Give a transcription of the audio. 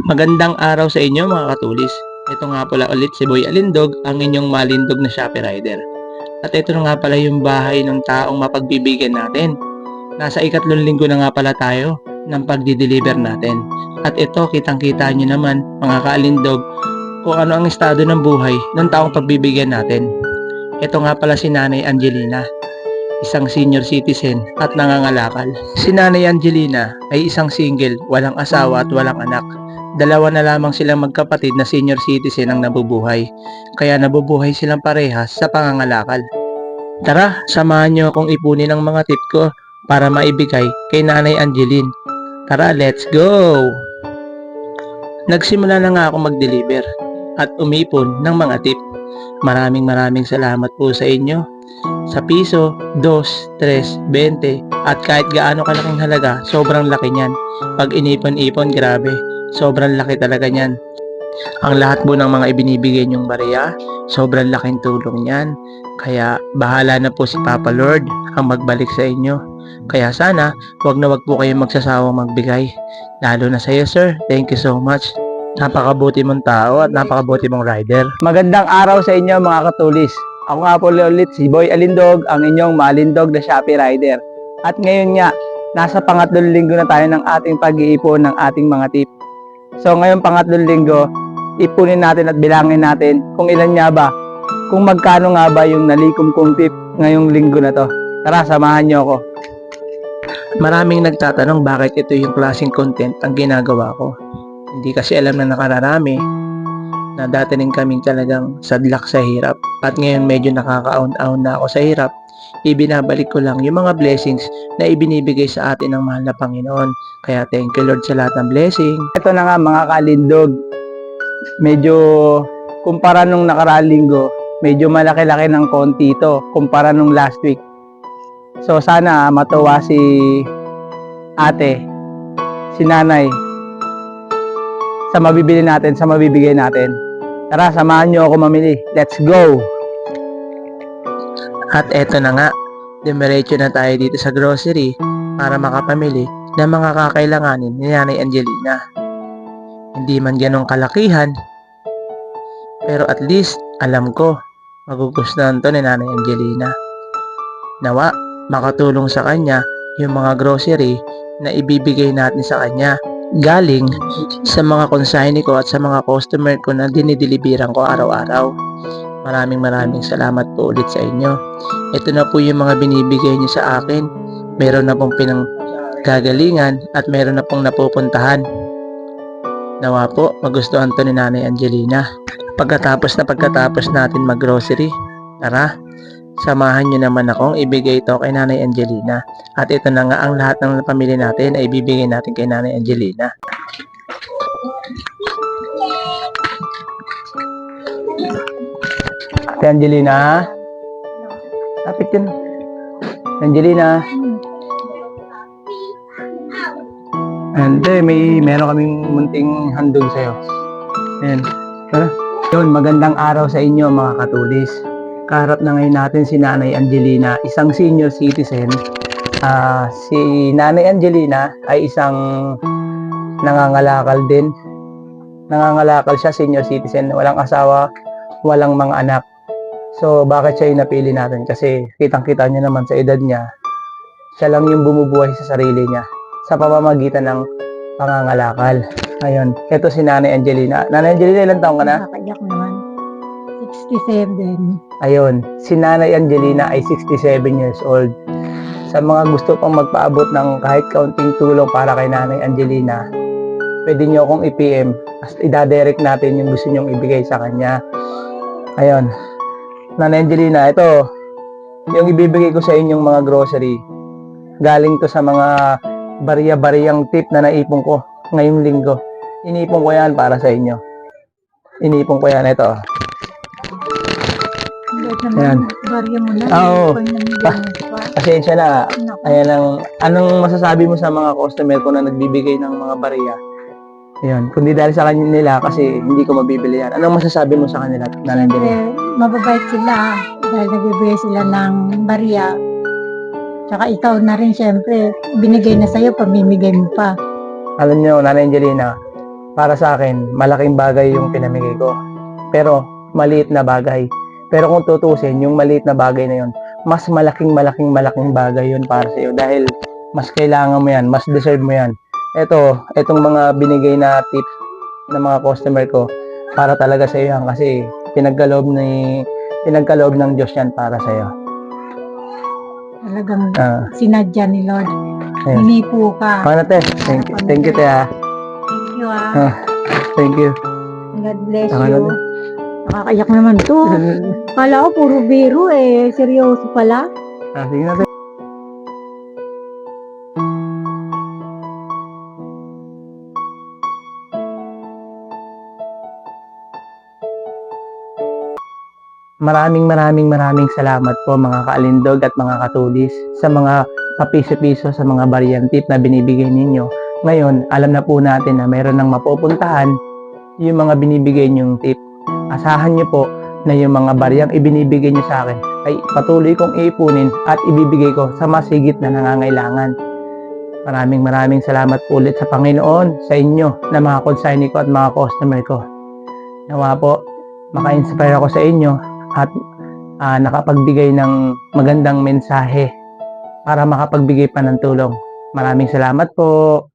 Magandang araw sa inyo mga katulis. Ito nga pala ulit si Boy Alindog, ang inyong malindog na Shopee Rider. At ito na nga pala yung bahay ng taong mapagbibigyan natin. Nasa ikatlong linggo na nga pala tayo ng pagdi-deliver natin. At ito, kitang-kita nyo naman, mga kaalindog, kung ano ang estado ng buhay ng taong pagbibigyan natin. Ito nga pala si Nanay Angelina, isang senior citizen at nangangalakal. Si Nanay Angelina ay isang single, walang asawa at walang anak. Dalawa na lamang silang magkapatid na senior citizen ang nabubuhay, kaya nabubuhay silang parehas sa pangangalakal. Tara, samahan niyo akong ipunin ang mga tip ko para maibigay kay Nanay Angeline. Tara, let's go! Nagsimula na nga ako mag-deliver at umipon ng mga tip. Maraming maraming salamat po sa inyo. Sa piso, 2, 3, 20 at kahit gaano kalaking halaga, sobrang laki niyan. Pag inipon-ipon, grabe, sobrang laki talaga niyan. Ang lahat po ng mga ibinibigay niyong bariya, sobrang laking tulong niyan. Kaya bahala na po si Papa Lord ang magbalik sa inyo. Kaya sana, wag na wag po kayong magsasawang magbigay. Lalo na sa iyo, sir. Thank you so much. Napakabuti mong tao at napakabuti mong rider. Magandang araw sa inyo mga katulis. Ako nga po ulit si Boy Alindog, ang inyong malindog na Shopee rider. At ngayon nga, nasa pangatlong linggo na tayo ng ating pag-iipon ng ating mga tip. So ngayon pangatlong linggo, ipunin natin at bilangin natin kung ilan nga ba, kung magkano nga ba yung nalikom kong tip ngayong linggo na to. Tara, samahan niyo ako. Maraming nagtatanong bakit ito yung klaseng content ang ginagawa ko. Hindi kasi alam na nakararami na dati rin kaming talagang sadlak sa hirap at ngayon medyo nakakaon-aon na ako sa hirap ibinabalik ko lang yung mga blessings na ibinibigay sa atin ng mahal na Panginoon. Kaya thank you Lord sa lahat ng blessing. Ito na nga mga kalindog. Medyo kumpara nung nakaraang linggo, medyo malaki-laki ng konti ito kumpara nung last week. So sana matuwa si ate, si nanay, sa mabibili natin, sa mabibigay natin. Tara, samahan nyo ako mamili. Let's go! At eto na nga, dumiretso na tayo dito sa grocery para makapamili ng mga kakailanganin ni Nanay Angelina. Hindi man ganong kalakihan, pero at least alam ko magugustuhan to ni Nanay Angelina. Nawa, makatulong sa kanya yung mga grocery na ibibigay natin sa kanya galing sa mga consignee ko at sa mga customer ko na dinideliveran ko araw-araw. Maraming maraming salamat po ulit sa inyo. Ito na po yung mga binibigay niyo sa akin. Meron na pong pinanggagalingan at meron na pong napupuntahan. Nawa po, magustuhan to ni Nanay Angelina. Pagkatapos na pagkatapos natin mag-grocery, tara, samahan niyo naman akong ibigay ito kay Nanay Angelina. At ito na nga ang lahat ng pamilya natin ay ibibigay natin kay Nanay Angelina. Ate Angelina. Lapit yun. Angelina. Ante, may meron kaming munting handog sa'yo. Ayan. Tara. Yun, magandang araw sa inyo mga katulis. Kaharap na ngayon natin si Nanay Angelina, isang senior citizen. Ah, si Nanay Angelina ay isang nangangalakal din. Nangangalakal siya, senior citizen, walang asawa, walang mga anak. So, bakit siya yung napili natin? Kasi kitang-kita niya naman sa edad niya, siya lang yung bumubuhay sa sarili niya sa pamamagitan ng pangangalakal. Ayun, ito si Nanay Angelina. Nanay Angelina, ilang taong ka na? Nakakayak naman. 67. Ayun, si Nanay Angelina ay 67 years old. Sa mga gusto pang magpaabot ng kahit kaunting tulong para kay Nanay Angelina, pwede nyo akong i-PM. At idadirect natin yung gusto nyong ibigay sa kanya. Ayun. Nanay Angelina, ito, yung ibibigay ko sa inyong mga grocery, galing to sa mga bariya-bariyang tip na naipon ko ngayong linggo. Inipon ko yan para sa inyo. Inipon ko yan, ito. Ayan. naman, barya mo na. Ah, oo. Pasensya na, Ayan ang, anong masasabi mo sa mga customer ko na nagbibigay ng mga bariya? Ayun, kundi dahil sa kanila nila kasi hindi ko mabibili yan. Anong masasabi mo sa kanila? Siyempre, Angelina? Mababait sila dahil nagbibigay sila ng barya. Tsaka ikaw na rin siyempre, binigay na sa'yo, pamimigay mo pa. Alam niyo, Nanay Angelina, para sa akin, malaking bagay yung pinamigay ko. Pero, maliit na bagay. Pero kung tutusin, yung maliit na bagay na yun, mas malaking malaking malaking bagay yun para sa iyo dahil mas kailangan mo yan, mas deserve mo yan. Ito, itong mga binigay na tips ng mga customer ko para talaga sa iyo yan kasi pinagkaloob ni pinagkaloob ng Diyos yan para sa iyo. Talagang Ah, sinadya ni Lord. Ayun. Hinipo ka. te? Thank you, thank you te ah. Thank you ah. Ah, Thank you. God bless Tama you. na. Nakakayak naman to. Kala ko puro biro eh. Seryoso pala. Ah, sige na te. Maraming maraming maraming salamat po mga kaalindog at mga katulis sa mga papiso-piso sa mga variant tip na binibigay ninyo. Ngayon, alam na po natin na mayroon ng mapupuntahan yung mga binibigay niyong tip. Asahan niyo po na yung mga bariyang ibinibigay niyo sa akin ay patuloy kong iipunin at ibibigay ko sa mas higit na nangangailangan. Maraming maraming salamat po ulit sa Panginoon, sa inyo, na mga consignee ko at mga customer ko. Nawa po, maka-inspire ako sa inyo at ah, nakapagbigay ng magandang mensahe para makapagbigay pa ng tulong. Maraming salamat po.